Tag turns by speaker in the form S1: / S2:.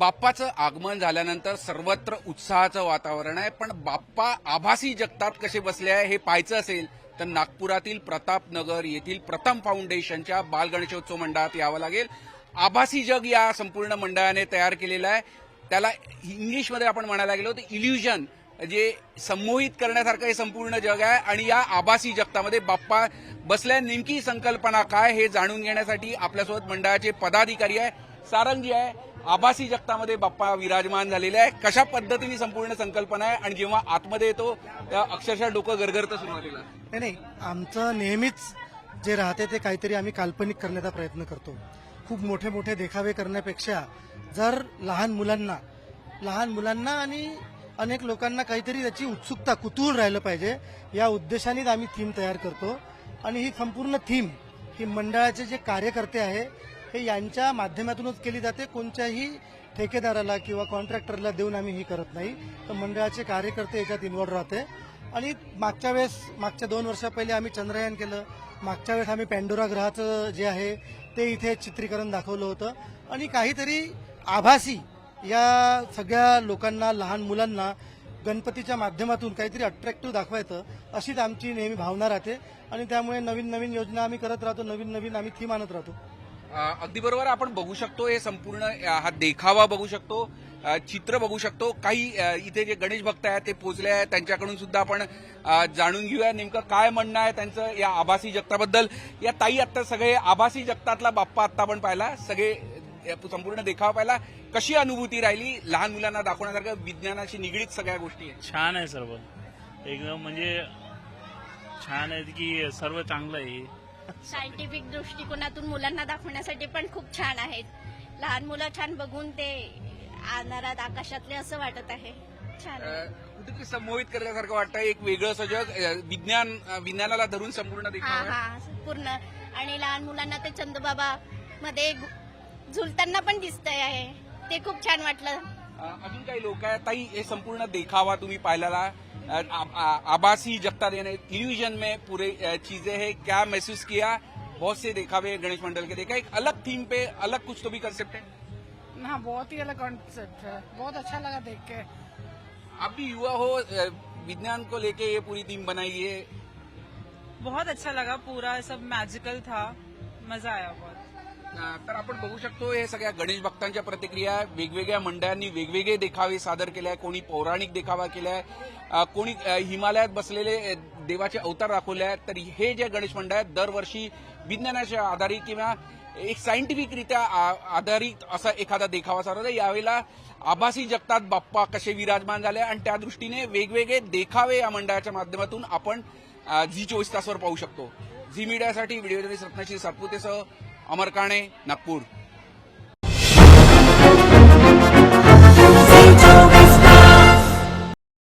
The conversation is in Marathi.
S1: बाप्पाचं आगमन झाल्यानंतर सर्वत्र उत्साहाचं वातावरण आहे पण बाप्पा आभासी जगतात कसे बसले आहे हे पाहायचं असेल तर नागपुरातील प्रतापनगर येथील प्रथम फाउंडेशनच्या बालगणेशोत्सव मंडळात यावं लागेल. आभासी जग या संपूर्ण मंडळाने तयार केलेलं आहे. त्याला इंग्लिशमध्ये आपण म्हणायला गेलो तर इल्युजन जे संमोहित करण्यासारखं हे संपूर्ण जग आहे. आणि या आभासी जगतामध्ये बाप्पा बसल्या नेमकी संकल्पना काय हे जाणून घेण्यासाठी आपल्यासोबत मंडळाचे पदाधिकारी आहे सारंगी आहे. आभासी जगतामध्ये बाप्पा विराजमान झालेले आहे. कशा पद्धतीने संपूर्ण संकल्पना आहे? आणि जेव्हा आतमध्ये येतो त्या अक्षरशः डोकं गरगरतं सुरुवातीला.
S2: नाही नाही. आमचं नेहमीच जे राहते ते काहीतरी आम्ही काल्पनिक करण्याचा प्रयत्न करतो. खूप मोठे मोठे देखावे करण्यापेक्षा जर लहान मुलांना लहान मुलांना आणि अनेक लोकांना काहीतरी त्याची उत्सुकता कुतूहल राहिलं पाहिजे या उद्देशानेच आम्ही थीम तयार करतो. आणि ही संपूर्ण थीम ही मंडळाचे जे कार्यकर्ते आहे हे यांच्या माध्यमातूनच केली जाते. कोणत्याही ठेकेदाराला किंवा कॉन्ट्रॅक्टरला देऊन आम्ही ही करत नाही. तर मंडळाचे कार्यकर्ते याच्यात इन्व्हॉल्व राहते. आणि मागच्या वेळेस मागच्या दोन वर्षा पहिले आम्ही चंद्रयान केलं. मागच्या वेळेस आम्ही पॅन्डोरा ग्रहाचं जे आहे ते इथे चित्रीकरण दाखवलं होतं. आणि काहीतरी आभासी या सगळ्या लोकांना लहान मुलांना गणपतीच्या माध्यमातून काहीतरी अट्रॅक्टिव्ह दाखवायचं अशीच आमची नेहमी भावना राहते. आणि त्यामुळे नवीन नवीन योजना आम्ही करत राहतो. नवीन नवीन आम्ही थीम आणत राहतो.
S1: अगदी बरोबर आपण बघू शकतो हे संपूर्ण हा देखावा बघू शकतो चित्र बघू शकतो. काही इथे जे गणेश भक्त आहेत ते पोचले आहेत. त्यांच्याकडून सुद्धा आपण जाणून घेऊया नेमकं काय म्हणणं आहे त्यांचं या आभासी जगताबद्दल. या ताई आता सगळे आभासी जगतातला बाप्पा आता आपण पाहिला. सगळे संपूर्ण देखावा पाहिला. कशी अनुभूती राहिली? लहान मुलांना दाखवण्यासारखं विज्ञानाशी निगडीत सगळ्या गोष्टी आहेत.
S3: छान आहे सर्व. एकदम म्हणजे छान आहे की सर्व चांगलं आहे.
S4: सायंटिफिक दृष्टिकोनातून मुलांना दाखवण्यासाठी पण खूप छान आहेत. लहान मुलं छान बघून ते आनारात आकाशातले असं वाटत आहे. छान आहे.
S1: अ, कुठेतरी संमोहित करण्यासारखं वाटतं एक वेगळं सजग विज्ञान विज्ञानाला धरून संपूर्ण
S4: हा
S1: देखावा आहे.
S4: हा पूर्ण आणि लहान मुलांना ते चंदूबाबा मध्ये घु- झुलताना पण दिसतंय आहे. ते खूप छान वाटलं.
S1: अ, अजून काही लोक आहेत? ताई हे संपूर्ण देखावा तुम्ही पाहिलेला. आ- आभासी जगता देने इल्यूजन में पूरे चीज़ें है। क्या महसूस किया? बहुत से देखा हुए गणेश मंडल के देखा। एक अलग थीम पे अलग कुछ तो भी कंसेप्ट है?
S5: हाँ बहुत ही अलग कॉन्सेप्ट है। बहुत अच्छा लगा देख के।
S1: आप भी युवा हो विज्ञान को लेके ये पूरी थीम बनाई है
S6: बहुत अच्छा लगा पूरा सब मैजिकल था। मज़ा आया बहुत।
S1: तर आपण बघू शकतो हे सगळ्या गणेश भक्तांच्या प्रतिक्रिया वेगवेगळ्या मंडळांनी वेगवेगळे देखावे सादर केले आहे कोणी पौराणिक देखावा केलाय. आहे कोणी हिमालयात बसलेले देवाचे अवतार दाखवले आहेत तर हे जे गणेश मंडळ आहेत दरवर्षी विज्ञानाच्या आधारित किंवा एक सायंटिफिकरित्या आ- आधारित असा एखादा देखावा सारवत यावेळेला आभासी जगतात बाप्पा कसे विराजमान झाले आणि त्या दृष्टीने वेगवेगळे देखावे या मंडळाच्या माध्यमातून आपण झी चोवीस तासवर पाहू शकतो. झी मीडियासाठी व्हिडिओ जर्नलिस्ट रत्नाश्री सातपुतेसह अमर काणे नागपूर.